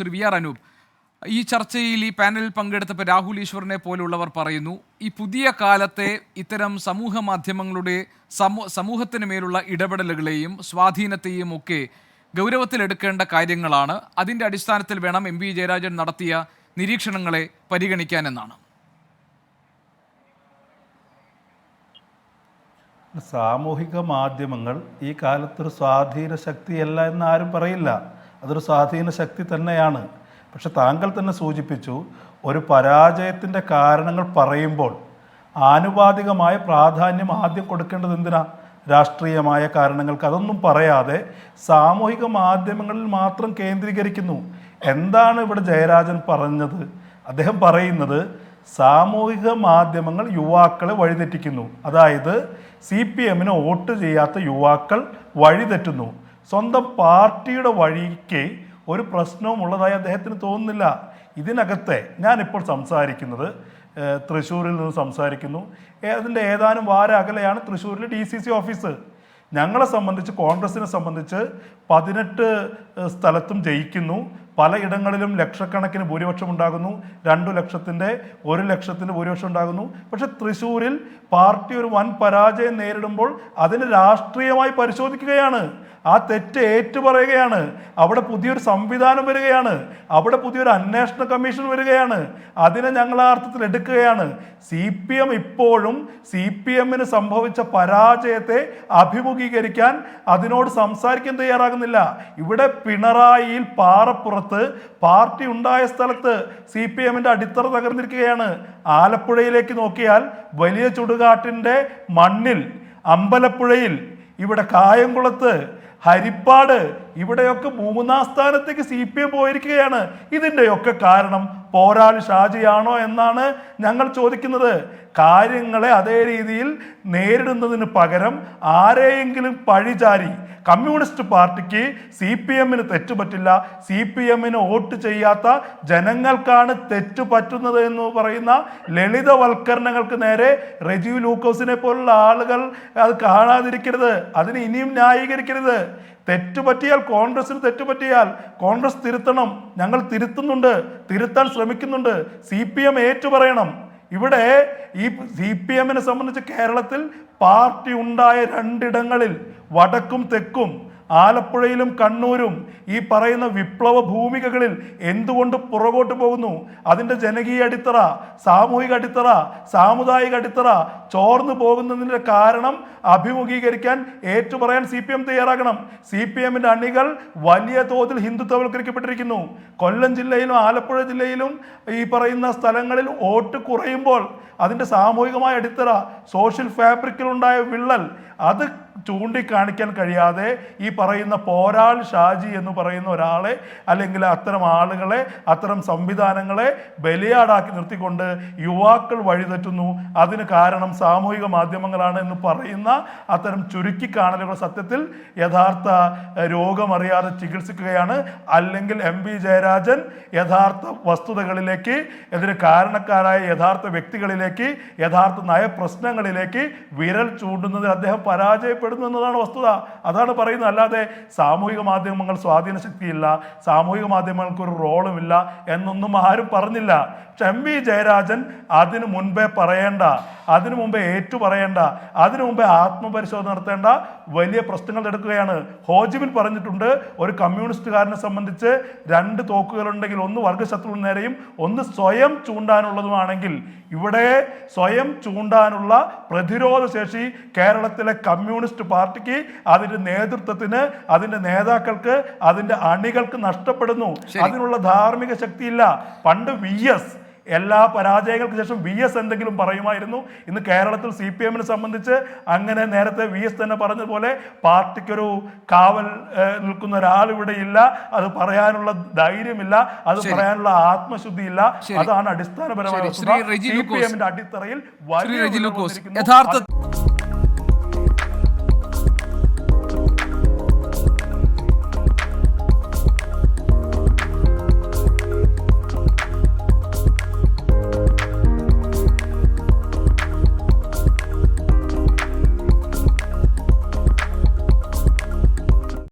Shri V R Anoop. ഈ ചർച്ചയിൽ ഈ പാനലിൽ പങ്കെടുത്തപ്പോൾ രാഹുൽ ഈശ്വറിനെ പോലുള്ളവർ പറയുന്നു ഈ പുതിയ കാലത്തെ ഇത്തരം സമൂഹ മാധ്യമങ്ങളുടെ സമൂ സമൂഹത്തിന് മേലുള്ള ഇടപെടലുകളെയും സ്വാധീനത്തെയും ഒക്കെ ഗൗരവത്തിലെടുക്കേണ്ട കാര്യങ്ങളാണ്. അതിന്റെ അടിസ്ഥാനത്തിൽ വേണം എം പി ജയരാജൻ നടത്തിയ നിരീക്ഷണങ്ങളെ പരിഗണിക്കാനെന്നാണ് സാമൂഹിക മാധ്യമങ്ങൾ ഈ കാലത്തൊരു സ്വാധീന ശക്തിയല്ല എന്ന് ആരും പറയില്ല. അതൊരു സ്വാധീന ശക്തി തന്നെയാണ്. പക്ഷെ താങ്കൾ തന്നെ സൂചിപ്പിച്ചു ഒരു പരാജയത്തിന്റെ കാരണങ്ങൾ പറയുമ്പോൾ ആനുപാതികമായ പ്രാധാന്യം ആദ്യം കൊടുക്കേണ്ടത് എന്തിനാ? രാഷ്ട്രീയമായ കാരണങ്ങൾക്ക്. അതൊന്നും പറയാതെ സാമൂഹിക മാധ്യമങ്ങളിൽ മാത്രം കേന്ദ്രീകരിക്കുന്നു. എന്താണ് ഇവിടെ ജയരാജൻ പറഞ്ഞത്? അദ്ദേഹം പറയുന്നത് സാമൂഹിക മാധ്യമങ്ങൾ യുവാക്കളെ വഴിതെറ്റിക്കുന്നു. അതായത് സി പി എമ്മിന് വോട്ട് ചെയ്യാത്ത യുവാക്കൾ വഴിതെറ്റുന്നു. സ്വന്തം പാർട്ടിയുടെ വഴിക്ക് ഒരു പ്രശ്നവും ഉള്ളതായി അദ്ദേഹത്തിന് തോന്നുന്നില്ല. ഇതിനകത്തെ ഞാനിപ്പോൾ സംസാരിക്കുന്നത് തൃശ്ശൂരിൽ നിന്ന് സംസാരിക്കുന്നു. അതിന്റെ ഏതാനും വാര അകലെയാണ് തൃശ്ശൂരിലെ ഡി സി സി ഓഫീസ്. ഞങ്ങളെ സംബന്ധിച്ച് കോൺഗ്രസിനെ സംബന്ധിച്ച് പതിനെട്ട് സ്ഥലത്തും ജയിക്കുന്നു. പലയിടങ്ങളിലും ലക്ഷക്കണക്കിന് ഭൂരിപക്ഷം ഉണ്ടാകുന്നു രണ്ടു ലക്ഷത്തിന്റെ ഒരു ലക്ഷത്തിന്റെ ഭൂരിപക്ഷം ഉണ്ടാകുന്നു. പക്ഷെ തൃശ്ശൂരിൽ പാർട്ടി ഒരു വൻ പരാജയം നേരിടുമ്പോൾ അതിന് രാഷ്ട്രീയമായി പരിശോധിക്കുകയാണ്. ആ തെറ്റ് ഏറ്റുപറയുകയാണ്. അവിടെ പുതിയൊരു സംവിധാനം വരികയാണ്. അവിടെ പുതിയൊരു അന്വേഷണ കമ്മീഷൻ വരികയാണ്. അതിനെ ഞങ്ങൾ ആ അർത്ഥത്തിൽ എടുക്കുകയാണ്. സി പി എം ഇപ്പോഴും സി പി എമ്മിന് സംഭവിച്ച പരാജയത്തെ അഭിമുഖീകരിക്കാൻ അതിനോട് സംസാരിക്കാൻ തയ്യാറാകുന്നില്ല. ഇവിടെ പിണറായിയിൽ പാറപ്പുറത്ത് പാർട്ടി ഉണ്ടായ സ്ഥലത്ത് സി പി എമ്മിന്റെ അടിത്തറ തകർന്നിരിക്കുകയാണ്. ആലപ്പുഴയിലേക്ക് നോക്കിയാൽ വലിയ ചുടുകാട്ടിന്റെ മണ്ണിൽ അമ്പലപ്പുഴയിൽ ഇവിടെ കായംകുളത്ത് ഹരിപ്പാട് ഇവിടെയൊക്കെ മൂന്നാം സ്ഥാനത്തേക്ക് സി പി എം പോയിരിക്കുകയാണ്. ഇതിന്റെയൊക്കെ കാരണം പോരാളി ഷാജിയാണോ എന്നാണ് ഞങ്ങൾ ചോദിക്കുന്നത്. കാര്യങ്ങളെ അതേ രീതിയിൽ നേരിടുന്നതിന് പകരം ആരെയെങ്കിലും പഴിചാരി കമ്മ്യൂണിസ്റ്റ് പാർട്ടിക്ക് സി പി എമ്മിന് തെറ്റുപറ്റില്ല സി പി എമ്മിന് വോട്ട് ചെയ്യാത്ത ജനങ്ങൾക്കാണ് തെറ്റ് പറ്റുന്നത് എന്ന് പറയുന്ന ലളിതവൽക്കരണങ്ങൾക്ക് നേരെ റെജീവ് ലൂക്കോസിനെ പോലുള്ള ആളുകൾ അത് കാണാതിരിക്കരുത് അതിന് ഇനിയും ന്യായീകരിക്കരുത്. തെറ്റുപറ്റിയാൽ കോൺഗ്രസിന് തെറ്റുപറ്റിയാൽ കോൺഗ്രസ് തിരുത്തണം. ഞങ്ങൾ തിരുത്തുന്നുണ്ട് തിരുത്താൻ ശ്രമിക്കുന്നുണ്ട്. സി പി എം ഏറ്റുപറയണം ഇവിടെ ഈ സി പി എമ്മിനെ സംബന്ധിച്ച് കേരളത്തിൽ പാർട്ടി ഉണ്ടായ രണ്ടിടങ്ങളിൽ വടക്കും തെക്കും ആലപ്പുഴയിലും കണ്ണൂരും ഈ പറയുന്ന വിപ്ലവ ഭൂമികകളിൽ എന്തുകൊണ്ട് പുറകോട്ട് പോകുന്നു? അതിന്റെ ജനകീയ അടിത്തറ സാമൂഹിക അടിത്തറ സാമുദായിക അടിത്തറ ചോർന്നു പോകുന്നതിന്റെ കാരണം അഭിമുഖീകരിക്കാൻ ഏറ്റുപറയാൻ സി പി എം തയ്യാറാകണം. സി പി എമ്മിന്റെ അണികൾ വലിയ തോതിൽ ഹിന്ദുത്വവൽക്കരിക്കപ്പെട്ടിരിക്കുന്നു. കൊല്ലം ജില്ലയിലും ആലപ്പുഴ ജില്ലയിലും ഈ പറയുന്ന സ്ഥലങ്ങളിൽ വോട്ട് കുറയുമ്പോൾ അതിന്റെ സാമൂഹികമായ അടിത്തറ സോഷ്യൽ ഫാബ്രിക്കിലുണ്ടായ വിള്ളൽ അത് ചൂണ്ടിക്കാണിക്കാൻ കഴിയാതെ ഈ പറയുന്ന പോരാൾ ഷാജി എന്ന് പറയുന്ന ഒരാളെ അല്ലെങ്കിൽ അത്തരം ആളുകളെ അത്തരം സംവിധാനങ്ങളെ ബലിയാടാക്കി നിർത്തിക്കൊണ്ട് യുവാക്കൾ വഴിതെറ്റുന്നു. അതിന് കാരണം സാമൂഹിക മാധ്യമങ്ങളാണ് എന്ന് പറയുന്ന അത്തരം ചുരുക്കിക്കാണലുകൾ സത്യത്തിൽ യഥാർത്ഥ രോഗമറിയാതെ ചികിത്സിക്കുകയാണ്. അല്ലെങ്കിൽ എം വി ജയരാജൻ യഥാർത്ഥ വസ്തുതകളിലേക്ക് ഇതിന് കാരണക്കാരായ യഥാർത്ഥ വ്യക്തികളിലേക്ക് യഥാർത്ഥ നയപ്രശ്നങ്ങളിലേക്ക് വിരൽ ചൂണ്ടുന്നതിൽ അദ്ദേഹം പരാജയപ്പെടുന്നു എന്നതാണ് വസ്തുത. അതാണ് പറയുന്നത്. അല്ലാതെ സാമൂഹിക മാധ്യമങ്ങൾ സ്വാധീന ശക്തിയില്ല സാമൂഹിക മാധ്യമങ്ങൾക്ക് ഒരു റോളുമില്ല എന്നൊന്നും ആരും പറഞ്ഞില്ല. പക്ഷെ എം വി ജയരാജൻ അതിനു മുൻപേ പറയേണ്ട അതിനു മുമ്പേ ഏറ്റു പറയേണ്ട അതിനു മുമ്പേ ആത്മപരിശോധന നടത്തേണ്ട വലിയ പ്രശ്നങ്ങൾ എടുക്കുകയാണ്. ഹോജിബിൻ പറഞ്ഞിട്ടുണ്ട് ഒരു കമ്മ്യൂണിസ്റ്റുകാരനെ സംബന്ധിച്ച് രണ്ട് തോക്കുകളുണ്ടെങ്കിൽ ഒന്ന് വർഗശത്രുവിന് നേരെയും ഒന്ന് സ്വയം ചൂണ്ടാനുള്ളതുമാണെങ്കിൽ ഇവിടെ സ്വയം ചൂണ്ടാനുള്ള പ്രതിരോധ ശേഷി കേരളത്തിലെ കമ്മ്യൂണിസ്റ്റ് പാർട്ടിക്ക് അതിന്റെ നേതൃത്വത്തിന് അതിന്റെ നേതാക്കൾക്ക് അതിന്റെ അണികൾക്ക് നഷ്ടപ്പെടുന്നു. അതിനുള്ള ധാർമ്മിക ശക്തിയില്ല. പണ്ട് വി എസ് എല്ലാ പരാജയങ്ങൾക്ക് ശേഷം വി എസ് എന്തെങ്കിലും പറയുമായിരുന്നു. ഇന്ന് കേരളത്തിൽ സി പി എമ്മിനെ സംബന്ധിച്ച് അങ്ങനെ നേരത്തെ വി എസ് തന്നെ പറഞ്ഞതുപോലെ പാർട്ടിക്കൊരു കാവൽ നിൽക്കുന്ന ഒരാൾ ഇവിടെ ഇല്ല. അത് പറയാനുള്ള ധൈര്യമില്ല. അത് പറയാനുള്ള ആത്മശുദ്ധിയില്ല. ഇല്ല അതാണ് അടിസ്ഥാനപരമായ സി പി. എമ്മിന്റെ അടിത്തറയിൽ വലിയ. യഥാർത്ഥ